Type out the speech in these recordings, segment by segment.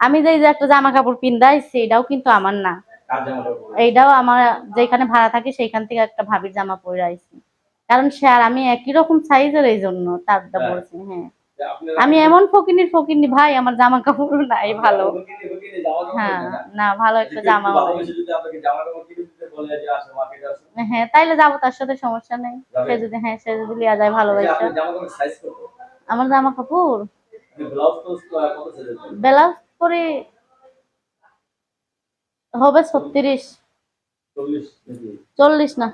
আমি যে একটা জামা কাপড় পিন্দাইছি সেটাও কিন্তু আমার না। এইটাও আমার যেখানে ভাড়া থাকি সেইখান থেকে একটা ভাবির জামা পরে আইছি। কারণ সে আর আমি একই রকম সাইজের এই জন্য তারটা হ্যাঁ। বলছি হ্যাঁ। আমি এমন ফকিনির ফকিনি ভাই আমার জামা কাপড় নাই ভালো। হ্যাঁ না। ভালো একটা জামা হ্যাঁ। তাইলে যাব তার সাথে সমস্যা নেই। সে যদি হ্যাঁ সে যদি লিয়া যায় ভালোবাসা। আমার জামা কাপড় ব্লাউজ করে হবে ছত্রিশ। চল্লিশ না।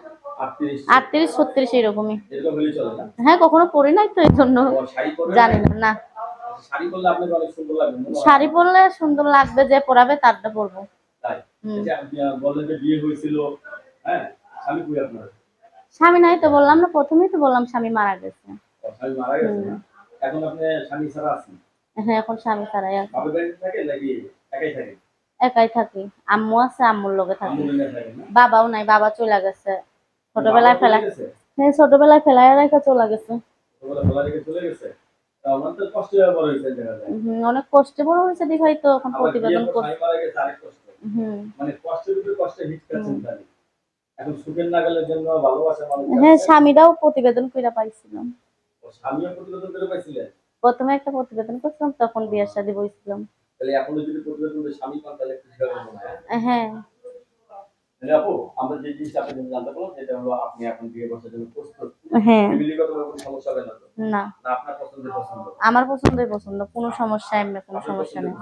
আটত্রিশ। ছত্রিশ এরকমই হ্যাঁ কখনো পরি নাই তো এই জন্য জানি না না। শাড়ি পরলে সুন্দর লাগবে যে পরাবে তারটা পরবো। হ্যাঁ? স্বামী নাই তো বললাম না প্রথমেই তো বললাম স্বামী মারা গেছে। মারা গেছে? এখন আপনি স্বামী ছাড়া আছেন? হ্যাঁ এখন স্বামী ছাড়াই আছে। একাই থাকি? আম্মু আছে আম্মুর লগে থাকি। বাবাও নাই বাবা চলে গেছে। ছোটবেলায় ফেলা হ্যাঁ ছোটবেলায় ফেলাই রেখে চলে গেছে। অনেক কষ্টে বড় হয়েছে দেখাই তো এখন প্রতিবেদন মানে হ্যাঁ স্বামীরাও প্রতিবেদন করে পাইছিলাম স্বামীও প্রতিবেদন করে পাইছিলেন? প্রথমে একটা প্রতিবেদন করছিলাম তখন বিয়ের শাদী বইছিলাম। হয়? হ্যাঁ। আমার আপু আমরা যে জিনিসটা আপনার জানতে পারলাম সেটা হলো আপনি এখন বিয়ে বসার জন্য প্রস্তুত। হ্যাঁ। সমস্যা হবে না না। আপনার পছন্দের পছন্দ। আমার পছন্দই পছন্দ কোনো সমস্যা এমনি কোনো সমস্যা নেই।